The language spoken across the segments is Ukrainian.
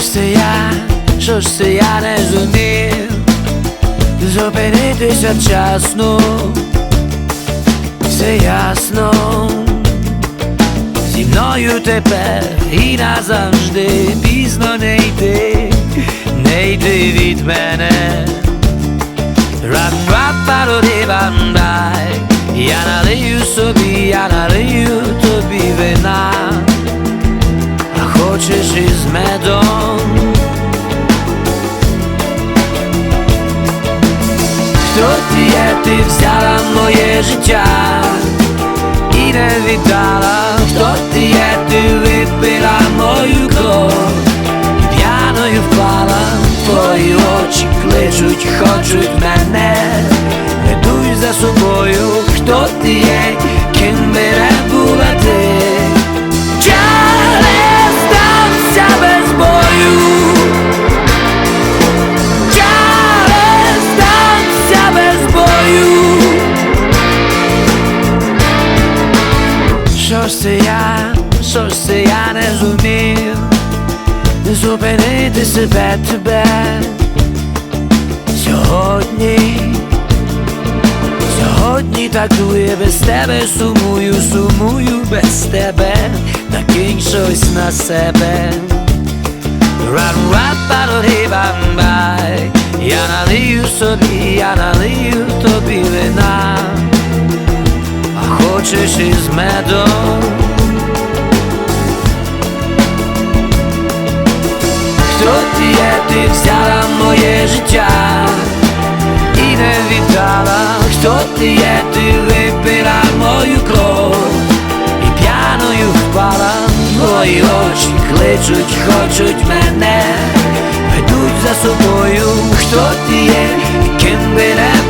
Ж це я, що ж це я не зумів Зупинитися вчасно, все ясно, зі мною тепер і назавжди пізно не йти, не йти від мене. Рап-рап-пароди-бандай Я налию собі, я налию тобі вина. Хочеш із медом Хто ти ти взяла моє життя І не віддала. Хто ти ти випила мою кров І п'яною впала. Твої очі кличуть, хочуть мене Що ж це я, що ж це я не зумів. Зупинити себе тебе. Сьогодні Сьогодні так дує без тебе, сумую, сумую без тебе, накинь щось на себе. Я налию собі, я налию тобі вина, хочеш із медом. Хто ти є, ти взяла моє життя і не віддала, хто ти є, ти випила мою кров і п'яною впала, твої очі кличуть, хочуть мене, ведуть за собою, хто ти є, і ким би не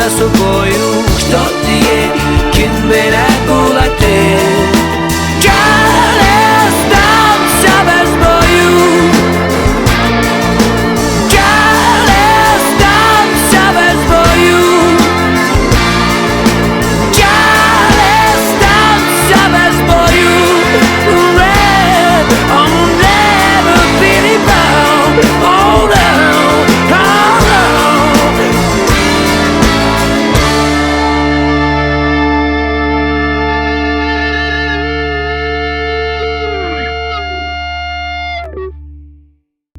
za sobою Što ti je, kin me na kulate